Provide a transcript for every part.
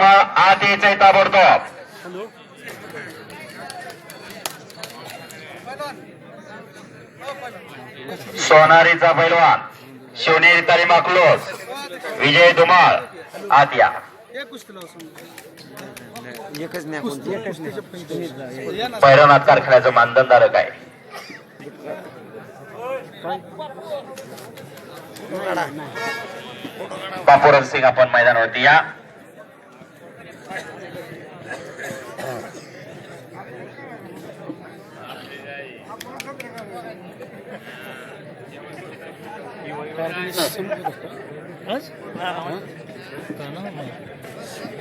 धुमाळ आत यायचंय ताबडतोब. सोनारीचा पैलवान शिवनेरी तारी माकलोस विजय धुमाळ आत या एकच कारखान्याचं मानधनधारक आहे. बापूरन सिंग आपण मैदानावरती या.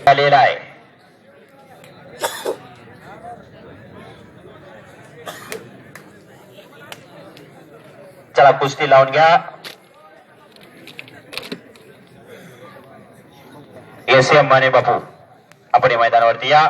आलेला आहे. चला कुस्ती लावून घ्या. एस एम माने बापू आपण या मैदानावरती या.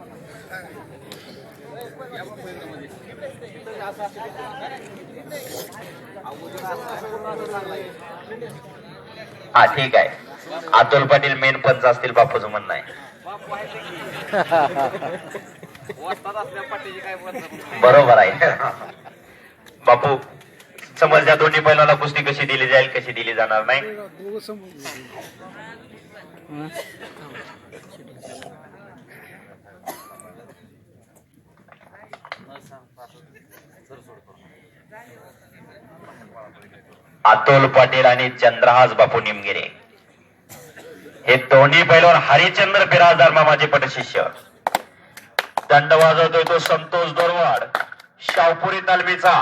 हा ठीक आहे. अतुल पाटील मेन पंच असतील बापूचं म्हणणं आहे. बरोबर आहे. बापू समज या दोन्ही बैलाला कुस्ती कशी दिली जाईल कशी दिली जाणार नाही? अतुल पाटील आणि चंद्रहास बापू निमगिरे. हे दोन्ही पैलवान हरिचंद्र बिराजदार मामाचे पटशिष्य. दंड वाजवतोय तो संतोष दोरवाड. शावपुरी तालमीचा.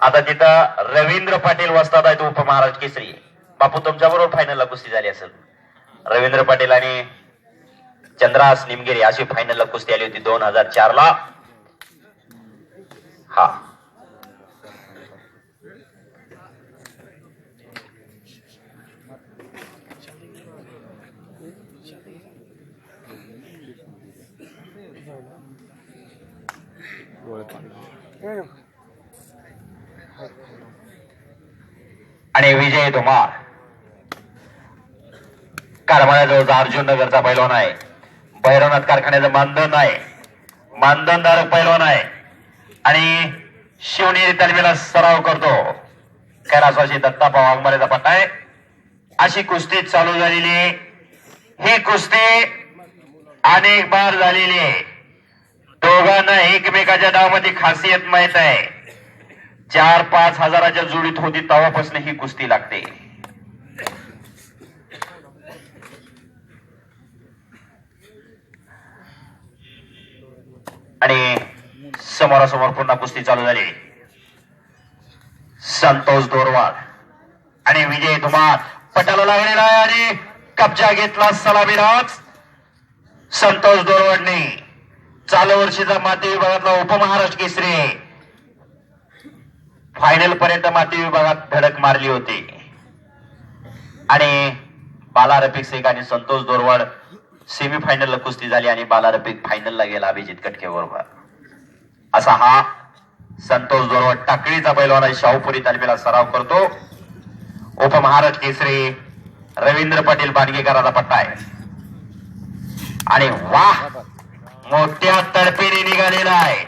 आता तिथं रवींद्र पाटील वस्तात आहेत उपमहाराज केसरी. बापू तुमच्या बरोबर फायनलला कुस्ती झाली असेल. रवींद्र पाटील आणि चंद्रास निमगिरी अशी फायनलला कुस्ती आली होती दोन हजार चार ला हा. आणि विजय धुमाळ करमाळ्याजवळचा अर्जुन नगरचा पैलवान आहे भैरवनाथ कारखान्याचं मानधन आहे. मानधनधारक पैलवान आहे. आणि शिवनेरी तालमीला सराव करतो. कैलासवासी दत्तापा वाघमारेचा पट्टा आहे. अशी कुस्ती चालू झालेली आहे. ही कुस्ती अनेक बार झालेली आहे. दोघांना एकमेकाच्या नावामध्ये खासियत माहीत आहे. चार पाच हजाराच्या जोडीत होती तेव्हापासून ही कुस्ती लागते. आणि समोरासमोर पुन्हा कुस्ती चालू झाली. संतोष दोरवाड आणि विजय धुमार पटाला लागलेला आहे आणि कब्जा घेतला सलामीराज संतोष दोरवाडने चालू वर्षीचा माती विभागातला उपमहाराष्ट्र केसरी. फायनल पर्यंत माती विभागात धडक मारली होती. आणि बाला रफिक शेख आणि संतोष दोरवाड सेमीफायनलला कुस्ती झाली आणि बाला रफिक फायनलला गेला अभिजित कटके बरोबर. असा हा संतोष दोरवाड टाकळीचा पैलवान शाहूपुरी तालमीला सराव करतो. उपमहाराष्ट्र केसरी रवींद्र पाटील बांडगेकराचा पट्टा आहे. आणि वाह! मोठ्या तडपीने निघालेला आहे.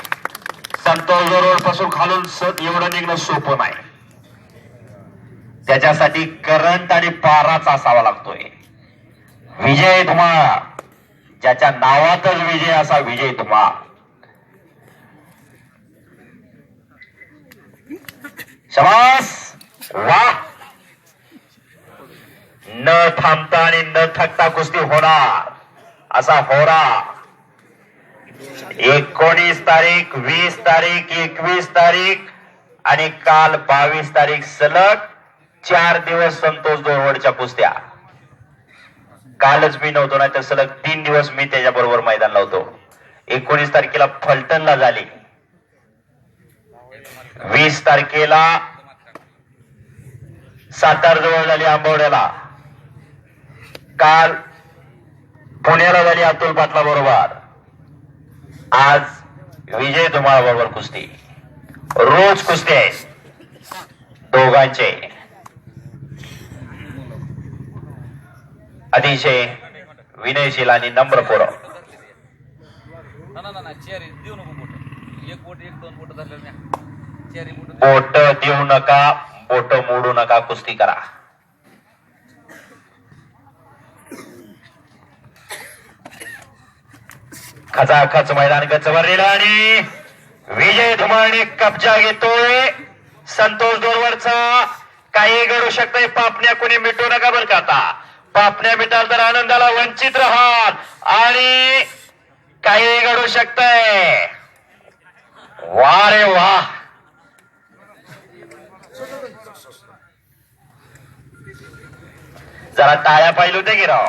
संतोष रोडपासून खालून सत एवढं निघणं सोपं नाही. त्याच्यासाठी करंट आणि पाराच असावा लागतोय. विजय धुमाळा ज्याच्या नावातच विजय असा विजय धुमाळा शबास! वा न थांबता आणि न थकता कुस्ती होणार. असा होरा. एकोणीस तारीख वीस तारीख एकवीस तारीख आणि काल बावीस तारीख सलग चार दिवस संतोष दोरवडच्या कुस्त्या. कालच मी नव्हतो ना तर सलग तीन दिवस मी त्याच्या बरोबर मैदान लावतो एकोणीस तारखेला फलटणला झाली. वीस तारखेला सातार जवळ झाली आंबवड्याला. काल पुण्याला झाली अतुल पाटला बरोबर. आज विजय धुमाळ बरोबर कुस्ती. रोज कुस्ती आहे दोघांचे. अतिशय विनयशील आणि नम्र पोरं. ना ना ना चेअर देऊ नको बोट एक बोट एक दोन बोट धरले नाही. बोट देऊ नका बोट मोडू नका कुस्ती करा. खचाखच मैदान गच भरलेलं आणि विजय धुमाळने कब्जा घेतोय. संतोष दोरवरचा काही घडू शकतंय पापण्या कोणी मिटू नका बरं का आता. पापण्या मिटाल तर आनंदाला वंचित राहाल. आणि काही घडू शकतंय. वा रे वा जरा टाळ्या पाहिजे होत्या की राव?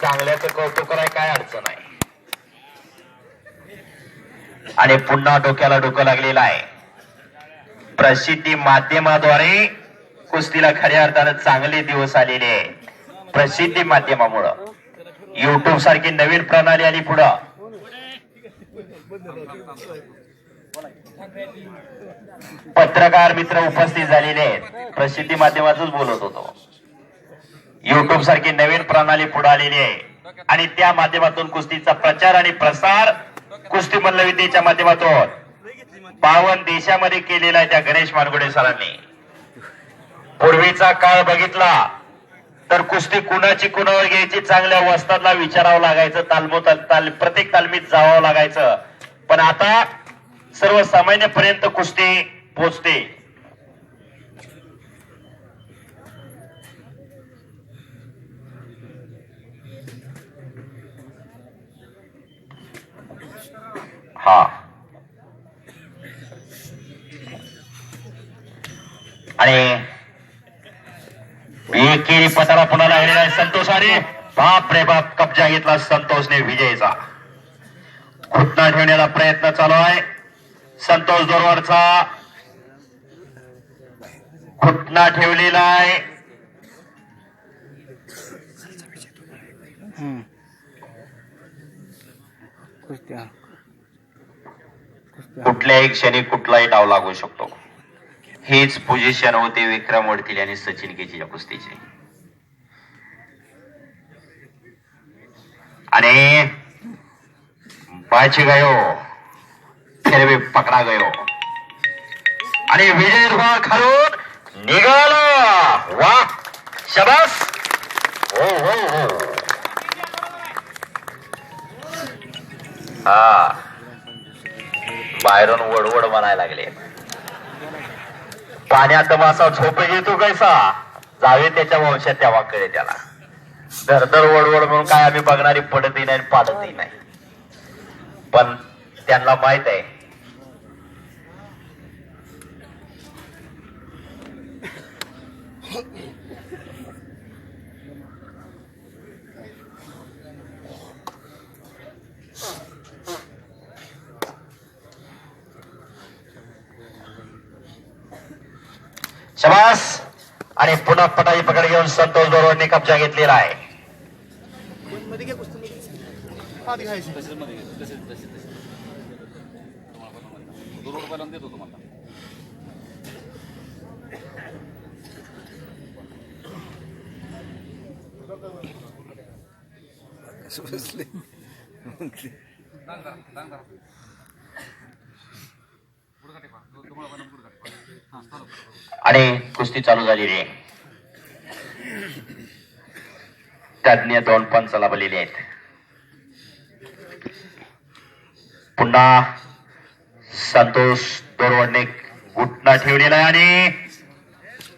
चांगल्याचं कौतुक कराय काय अडचण आहे? आणि पुन्हा डोक्याला डोकं लागलेलं आहे. प्रसिद्धी माध्यमाद्वारे कुस्तीला खऱ्या अर्थानं चांगले दिवस आलेले आहे प्रसिद्धी माध्यमामुळं. युट्यूब सारखी नवीन प्रणाली आली पुढं. पत्रकार मित्र उपस्थित झालेले आहेत. प्रसिद्धी माध्यमातच बोलत होतो. युट्यूब सारखी नवीन प्रणाली पुढे आलेली आहे. आणि त्या माध्यमातून कुस्तीचा प्रचार आणि प्रसार कुस्ती मल्लविद्येच्या माध्यमातून बावन देशामध्ये केलेला आहे त्या गणेश मानगुडे सरांनी. पूर्वीचा काळ बघितला तर कुस्ती कुणाची कुणावर घ्यायची चांगल्या वस्तादला विचारावं लागायचं तालमो ताल ताल- प्रत्येक तालमीत जावं लागायचं. पण आता सर्वसामान्यपर्यंत कुस्ती पोचते हा. आणि एकेरी पताला पुन्हा लागलेला आहे संतोष अरे बाप रे बाप कब्जा घेतला संतोषने विजयचा. घुटना ठेवण्याचा प्रयत्न चालू आहे. संतोष दोरवरचा घुटना ठेवलेला आहे. कुठल्याही क्षणी कुठलाही डाव लागू शकतो. हीच पोझिशन होते विक्रम वडतील आणि सचिन केची या कुस्तीची. आणि बाची गयो फिर भी पकडा गयो आणि विजय धुमाळ खालून निघाला. वा. शबास. हो हो हो. हा. बाहेरून वडवड म्हणायला लागले. पाण्यात मासा झोप घेतो कैसा? जावे त्याच्या वंशात तेव्हा कळे त्याला. दर दर वडवड म्हणून काय आम्ही बघणारी पडतही नाही पाडतही नाही. पण त्यांना माहीत आहे शबास! आणि पुन्हा पटाई पकड घेऊन संतोष दोरवडने कब्जा घेतलेला आहे. मध्ये? चालू करा. आणि कुस्ती चालू झालेली आहे तज्ञ दोन पंच लाभलेले आहेत. पुन्हा संतोष दोरवडने घुटना ठेवलेला आहे आणि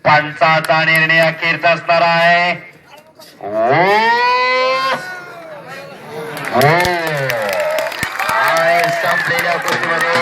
पंचाचा निर्णय अखेरचा असणार आहे. ओ! ओ आणि संपलेल्या कुस्तीमध्ये संतोष दोरवड